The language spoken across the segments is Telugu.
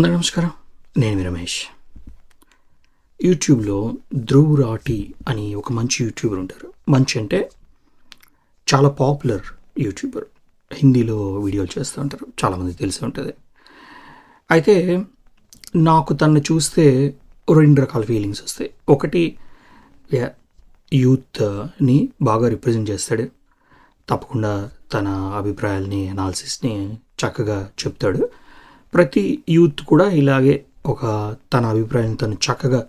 అందరూ నమస్కారం. నేను మీ రమేష్. యూట్యూబ్లో ధ్రువ్ రాటి అని ఒక మంచి యూట్యూబర్ ఉంటారు. మంచి అంటే చాలా పాపులర్ యూట్యూబర్. హిందీలో వీడియోలు చేస్తూ ఉంటారు. చాలామంది తెలిసి ఉంటుంది. అయితే నాకు తను చూస్తే రెండు రకాల ఫీలింగ్స్ వస్తాయి. ఒకటి యా- యూత్ని బాగా రిప్రజెంట్ చేస్తాడు. తప్పకుండా తన అభిప్రాయాల్ని అనాలిసిస్ని చక్కగా చెప్తాడు. ప్రతి యూత్ కూడా ఇలాగే ఒక తన అభిప్రాయం తను చక్కగా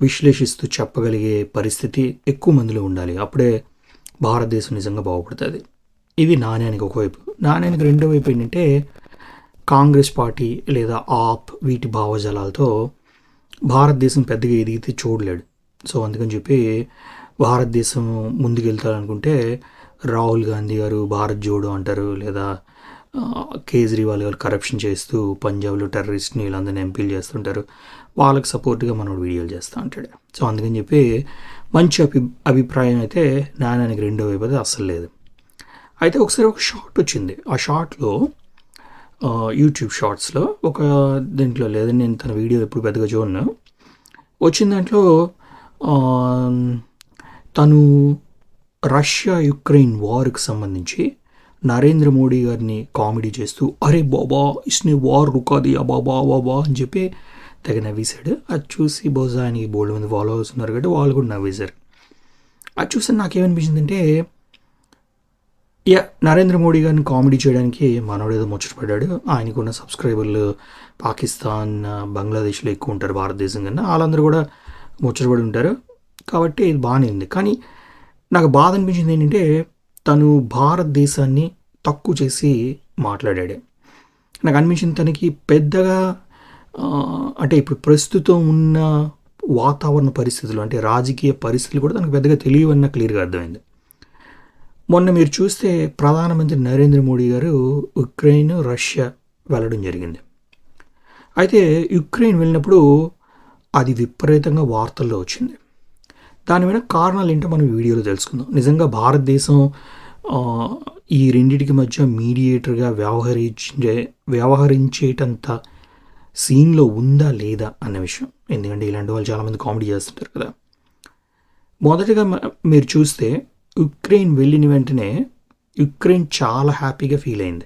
విశ్లేషిస్తూ చెప్పగలిగే పరిస్థితి ఎక్కువ మందిలో ఉండాలి. అప్పుడే భారతదేశం నిజంగా బాగుపడుతుంది. ఇది నాణ్యానికి ఒకవైపు. నాణ్యానికి రెండో వైపు ఏంటంటే కాంగ్రెస్ పార్టీ లేదా ఆప్ వీటి భావజాలాలతో భారతదేశం పెద్దగా ఎదిగితే చూడలేడు. సో అందుకని చెప్పి భారతదేశం ముందుకెళ్తారనుకుంటే రాహుల్ గాంధీ గారు భారత్ జోడో అంటారు లేదా కేజ్రీవాల్ గారు కరప్షన్ చేస్తూ పంజాబ్లో టెర్రరిస్ట్ని వీళ్ళందరినీ ఎంపీలు చేస్తుంటారు. వాళ్ళకి సపోర్ట్గా మనోడు వీడియోలు చేస్తూ ఉంటాడు. సో అందుకని చెప్పి మంచి అభి అభిప్రాయం అయితే నాణ్యానికి రెండో వైపు అయితే అస్సలు లేదు. అయితే ఒకసారి ఒక షార్ట్ వచ్చింది. ఆ షార్ట్లో యూట్యూబ్ షార్ట్స్లో ఒక దీంట్లో లేదని నేను తన వీడియో ఎప్పుడు పెద్దగా చూడను. వచ్చిన దాంట్లో తను రష్యా యుక్రెయిన్ వార్కి సంబంధించి నరేంద్ర మోడీ గారిని కామెడీ చేస్తూ అరే బాబా ఇస్ని వార్ రుకాది దియా బాబా బాబా అని చెప్పి తెగ నవ్వేశాడు. అది చూసి బహుశా ఆయనకి బోల్డ్ మంది ఫాలోవర్స్ ఉన్నారు కాబట్టి వాళ్ళు కూడా నవ్వేశారు. అది చూసి నాకేమనిపించిందంటే యా నరేంద్ర మోడీ గారిని కామెడీ చేయడానికి మనోడు ఏదో ముచ్చటపడ్డాడు. ఆయనకున్న సబ్స్క్రైబర్లు పాకిస్తాన్ బంగ్లాదేశ్లో ఎక్కువ ఉంటారు భారతదేశం కన్నా. వాళ్ళందరూ కూడా ముచ్చటపడి ఉంటారు. కాబట్టి ఇది బాగానే ఉంది. కానీ నాకు బాధ అనిపించింది ఏంటంటే తను భారతదేశాన్ని తక్కువ చేసి మాట్లాడాడు. నాకు అనిపించింది తనకి పెద్దగా అంటే ఇప్పుడు ప్రస్తుతం ఉన్న వాతావరణ పరిస్థితులు అంటే రాజకీయ పరిస్థితులు కూడా తనకు పెద్దగా తెలియవన్న క్లియర్గా అర్థమైంది. మొన్న మీరు చూస్తే ప్రధానమంత్రి నరేంద్ర మోడీ గారు ఉక్రెయిన్ రష్యా వెళ్ళడం జరిగింది. అయితే యుక్రెయిన్ వెళ్ళినప్పుడు అది విపరీతంగా వార్తల్లో వచ్చింది. దాని వెనక కారణాలు ఏంటో మనం ఈ వీడియోలో తెలుసుకుందాం. నిజంగా భారతదేశం ఈ రెండింటికి మధ్య మీడియేటర్గా వ్యవహరించే వ్యవహరించేటంత సీన్లో ఉందా లేదా అన్న విషయం. ఎందుకంటే ఇలాంటి వాళ్ళు చాలామంది కామెడీ చేస్తుంటారు కదా. మొదటగా మీరు చూస్తే యుక్రెయిన్ వెళ్ళిన వెంటనే యుక్రెయిన్ చాలా హ్యాపీగా ఫీల్ అయింది.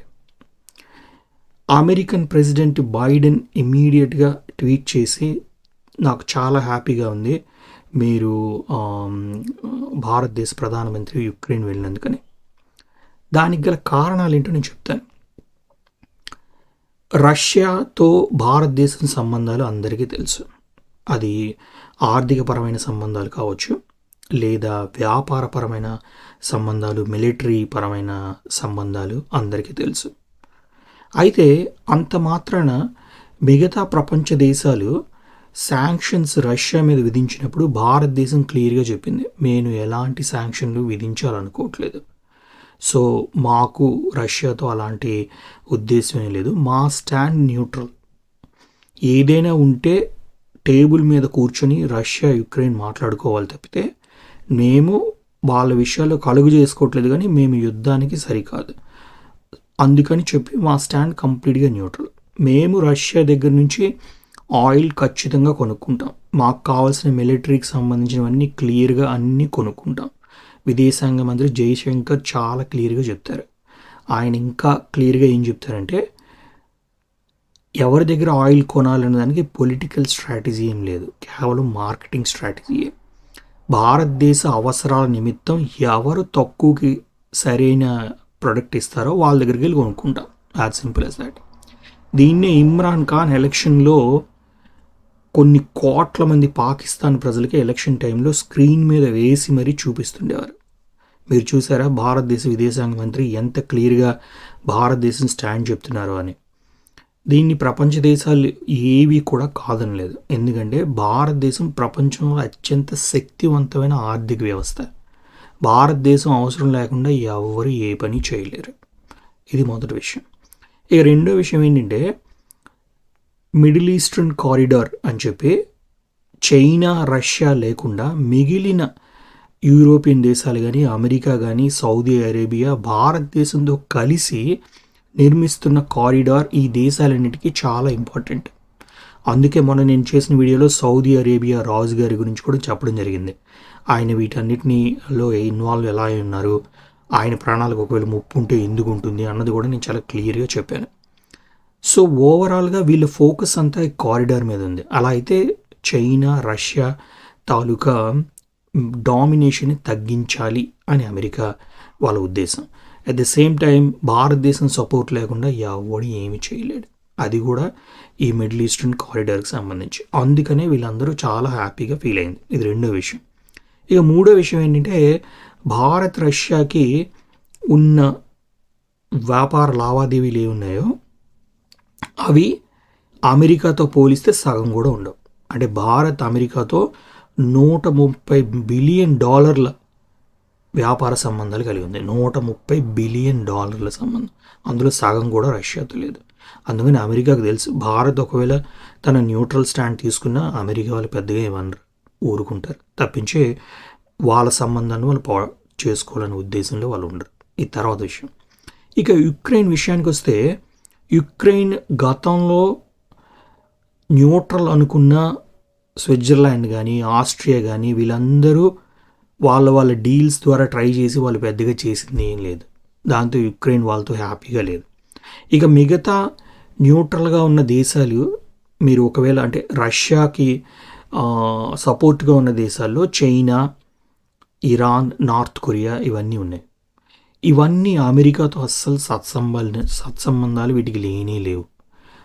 అమెరికన్ ప్రెసిడెంట్ బైడెన్ ఇమీడియట్గా ట్వీట్ చేసి నాకు చాలా హ్యాపీగా ఉంది. మీరు భారతదేశ ప్రధానమంత్రి యుక్రెయిన్ వెళ్ళినందుకని. దానికి గల కారణాలు ఏంటో నేను చెప్తాను. రష్యాతో భారతదేశం సంబంధాలు అందరికీ తెలుసు. అది ఆర్థికపరమైన సంబంధాలు కావచ్చు లేదా వ్యాపారపరమైన సంబంధాలు మిలిటరీ పరమైన సంబంధాలు అందరికీ తెలుసు. అయితే అంత మాత్రాన మిగతా ప్రపంచ దేశాలు శాంక్షన్స్ రష్యా మీద విధించినప్పుడు భారతదేశం క్లియర్గా చెప్పింది నేను ఎలాంటి శాంక్షన్లు విధించాలనుకోవట్లేదు. సో మాకు రష్యాతో అలాంటి ఉద్దేశం ఏం లేదు. మా స్టాండ్ న్యూట్రల్ ఏదైనా ఉంటే టేబుల్ మీద కూర్చొని రష్యా యుక్రెయిన్ మాట్లాడుకోవాలి తప్పితే మేము వాళ్ళ విషయాల్లో కలుగు చేసుకోవట్లేదు కానీ మేము యుద్ధానికి సరికాదు. అందుకని చెప్పి మా స్టాండ్ కంప్లీట్గా న్యూట్రల్ మేము రష్యా దగ్గర నుంచి ఆయిల్ ఖచ్చితంగా కొనుక్కుంటాం. మాకు కావాల్సిన మిలిటరీకి సంబంధించినవన్నీ క్లియర్గా అన్నీ కొనుక్కుంటాం. విదేశాంగ మంత్రి జయశంకర్ చాలా క్లియర్గా చెప్తారు. ఆయన ఇంకా క్లియర్గా ఏం చెప్తారంటే ఎవరి దగ్గర ఆయిల్ కొనాలనే దానికి పొలిటికల్ స్ట్రాటజీ ఏం లేదు. కేవలం మార్కెటింగ్ స్ట్రాటజీయే భారతదేశ అవసరాల నిమిత్తం ఎవరు తక్కువకి సరైన ప్రొడక్ట్ ఇస్తారో వాళ్ళ దగ్గరికి వెళ్ళి కొనుక్కుంటాం. యాజ్ సింపుల్ యాజ్ దాట్ దీన్నే ఇమ్రాన్ ఖాన్ ఎలక్షన్లో కొన్ని కోట్ల మంది పాకిస్తాన్ ప్రజలకి ఎలక్షన్ టైంలో స్క్రీన్ మీద వేసి మరీ చూపిస్తుండేవారు. మీరు చూసారా? భారతదేశ విదేశాంగ మంత్రి ఎంత క్లియర్గా భారతదేశం స్టాండ్ చెప్తున్నారు అని. దీన్ని ప్రపంచ దేశాలు ఏవి కూడా కాదనలేదు. ఎందుకంటే భారతదేశం ప్రపంచంలో అత్యంత శక్తివంతమైన ఆర్థిక వ్యవస్థ. భారతదేశం అవసరం లేకుండా ఎవరు ఏ పని చేయలేరు. ఇది మొదటి విషయం. ఇక రెండో విషయం ఏంటంటే మిడిల్ ఈస్టర్న్ కారిడార్ అని చెప్పి చైనా రష్యా లేకుండా మిగిలిన యూరోపియన్ దేశాలు కానీ అమెరికా కానీ సౌదీ అరేబియా భారతదేశంతో కలిసి నిర్మిస్తున్న కారిడార్ ఈ దేశాలన్నిటికీ చాలా ఇంపార్టెంట్. అందుకే మొన్న నేను చేసిన వీడియోలో సౌదీ అరేబియా రాజు గారి గురించి కూడా చెప్పడం జరిగింది. ఆయన వీటన్నిటిలో ఇన్వాల్వ్ ఎలా అయి ఉన్నారు? ఆయన ప్రాణాలకు ఒకవేళ ముప్పు ఉంటే ఎందుకు ఉంటుంది? అన్నది కూడా నేను చాలా క్లియర్గా చెప్పాను. సో ఓవరాల్గా వీళ్ళ ఫోకస్ అంతా ఈ కారిడార్ మీద ఉంది. అలా అయితే చైనా రష్యా తాలూకా డామినేషన్ తగ్గించాలి అని అమెరికా వాళ్ళ ఉద్దేశం. అట్ ద సేమ్ టైం భారతదేశం సపోర్ట్ లేకుండా ఎవడు ఏమి చేయలేడు. అది కూడా ఈ మిడిల్ ఈస్టర్న్ కారిడార్కి సంబంధించి. అందుకనే వీళ్ళందరూ చాలా హ్యాపీగా ఫీల్ అయింది. ఇది రెండో విషయం. ఇక మూడో విషయం ఏంటంటే భారత్ రష్యాకి ఉన్న వ్యాపార లావాదేవీలు ఏమున్నాయో ఉన్నాయో అవి అమెరికాతో పోలిస్తే సగం కూడా ఉండవు. అంటే భారత్ అమెరికాతో నూట ముప్పై బిలియన్ డాలర్ల వ్యాపార సంబంధాలు కలిగి ఉంది. నూట ముప్పై బిలియన్ డాలర్ల సంబంధం. అందులో సగం కూడా రష్యాతో లేదు. అందుకని అమెరికాకు తెలుసు భారత్ ఒకవేళ తన న్యూట్రల్ స్టాండ్ తీసుకున్నా అమెరికా వాళ్ళు పెద్దగా ఏమన్నారు ఊరుకుంటారు. తప్పించి వాళ్ళ సంబంధాన్ని వాళ్ళు పో చేసుకోవాలనే ఉద్దేశంలో వాళ్ళు ఉండరు. ఈ తర్వాత విషయం. ఇక యుక్రెయిన్ విషయానికి వస్తే యుక్రెయిన్ గతంలో న్యూట్రల్ అనుకున్న స్విట్జర్లాండ్ కానీ ఆస్ట్రియా కానీ వీళ్ళందరూ వాళ్ళ వాళ్ళ డీల్స్ ద్వారా ట్రై చేసి వాళ్ళు పెద్దగా చేసింది ఏం లేదు. దాంతో యుక్రెయిన్ వాళ్ళతో హ్యాపీగా లేదు. ఇక మిగతా న్యూట్రల్గా ఉన్న దేశాలు మీరు ఒకవేళ అంటే రష్యాకి సపోర్ట్గా ఉన్న దేశాల్లో చైనా ఇరాన్ నార్త్ కొరియా ఇవన్నీ ఉన్నాయి. ఇవన్నీ అమెరికాతో అస్సలు సత్సంబాలు సత్సంబంధాలు వీటికి లేనే లేవు.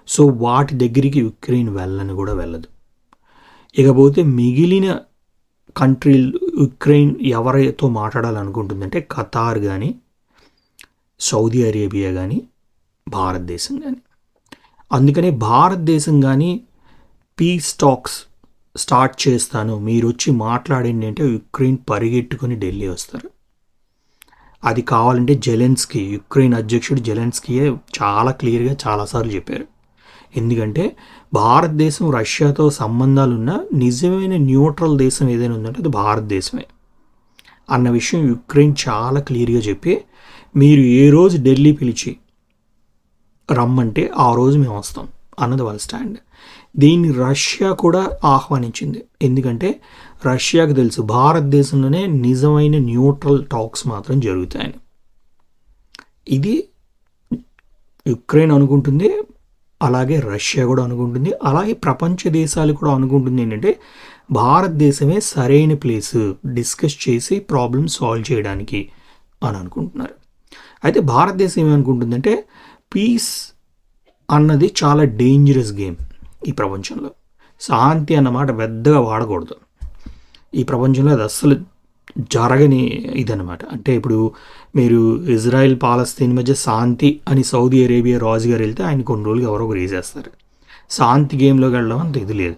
సో వాటి దగ్గరికి యుక్రెయిన్ వెళ్ళని కూడా వెళ్ళదు. ఇకపోతే మిగిలిన కంట్రీలు యుక్రెయిన్ ఎవరితో మాట్లాడాలనుకుంటుందంటే ఖతార్ కానీ సౌదీ అరేబియా కానీ భారతదేశం కానీ అందుకనే భారతదేశం కానీ పీస్ టాక్స్ స్టార్ట్ చేస్తాను. మీరు వచ్చి మాట్లాడండి అంటే యుక్రెయిన్ పరిగెట్టుకుని ఢిల్లీ వస్తారు. అది కావాలంటే జెలెన్స్కి యుక్రెయిన్ అధ్యక్షుడు జెలెన్స్కీయే చాలా క్లియర్గా చాలాసార్లు చెప్పారు. ఎందుకంటే భారతదేశం రష్యాతో సంబంధాలు ఉన్న నిజమైన న్యూట్రల్ దేశం ఏదైనా ఉందంటే అది భారతదేశమే. అన్న విషయం యుక్రెయిన్ చాలా క్లియర్గా చెప్పి మీరు ఏ రోజు ఢిల్లీ పిలిచి రమ్మంటే ఆ రోజు మేము వస్తాం అన్నది వాళ్ళ స్టాండ్. దీన్ని రష్యా కూడా ఆహ్వానించింది. ఎందుకంటే రష్యాకు తెలుసు భారతదేశంలోనే నిజమైన న్యూట్రల్ టాక్స్ మాత్రం జరుగుతాయని. ఇది యుక్రెయిన్ అనుకుంటుంది అలాగే రష్యా కూడా అనుకుంటుంది అలాగే ప్రపంచ దేశాలు కూడా అనుకుంటుంది ఏంటంటే భారతదేశమే సరైన ప్లేస్ డిస్కస్ చేసి ప్రాబ్లమ్ సాల్వ్ చేయడానికి అని అనుకుంటున్నారు. అయితే భారతదేశం ఏమనుకుంటుందంటే పీస్ అన్నది చాలా డేంజరస్ గేమ్. ఈ ప్రపంచంలో. శాంతి అన్నమాట పెద్దగా వాడకూడదు. ఈ ప్రపంచంలో అది అస్సలు జరగని ఇదనమాట అంటే ఇప్పుడు మీరు ఇజ్రాయెల్ పాలస్తీన్ మధ్య శాంతి అని సౌదీ అరేబియా రాజుగారు వెళ్తే ఆయన కొన్ని రోజులు ఎవరో ఒకరు వేసేస్తారు. శాంతి గేమ్లోకి వెళ్ళడం అంత ఇది లేదు.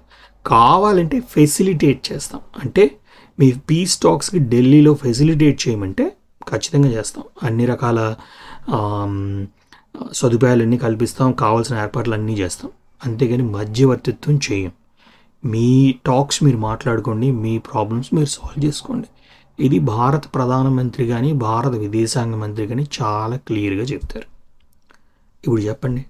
కావాలంటే ఫెసిలిటేట్ చేస్తాం. అంటే మీ పీస్ టాక్స్కి ఢిల్లీలో ఫెసిలిటేట్ చేయమంటే ఖచ్చితంగా చేస్తాం. అన్ని రకాల సదుపాయాలన్నీ కల్పిస్తాం. కావాల్సిన ఏర్పాట్లు అన్నీ చేస్తాం. అంతేగాని మధ్యవర్తిత్వం చేయం. మీ టాక్స్ మీరు మాట్లాడుకోండి మీ ప్రాబ్లమ్స్ మీరు సాల్వ్ చేసుకోండి. ఇది భారత ప్రధానమంత్రి కానీ భారత విదేశాంగ మంత్రి కానీ చాలా క్లియర్గా చెప్తారు. ఇప్పుడు చెప్పండి.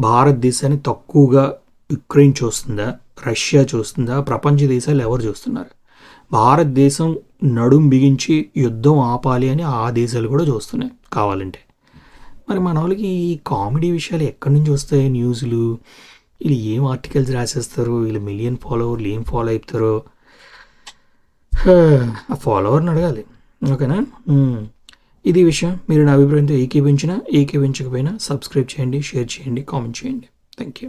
భారతదేశాన్ని తక్కువగా యుక్రెయిన్ చూస్తుందా రష్యా చూస్తుందా ప్రపంచ దేశాలు ఎవరు చూస్తున్నారు? భారతదేశం నడుం బిగించి యుద్ధం ఆపాలి అని ఆ దేశాలు కూడా చూస్తున్నాయి కావాలంటే. మరి మన వాళ్ళకి ఈ కామెడీ విషయాలు ఎక్కడి నుంచి వస్తాయి? న్యూస్లు వీళ్ళు ఏం ఆర్టికల్స్ రాసేస్తారు? వీళ్ళు మిలియన్ ఫాలోవర్లు ఏం ఫాలో అవుతారో ఆ ఫాలోవర్ని అడగాలి. ఓకేనా? ఇది విషయం. మీరు నా అభిప్రాయంతో ఏకీభించినా ఏకీభించకపోయినా సబ్స్క్రైబ్ చేయండి షేర్ చేయండి కామెంట్ చేయండి. Thank you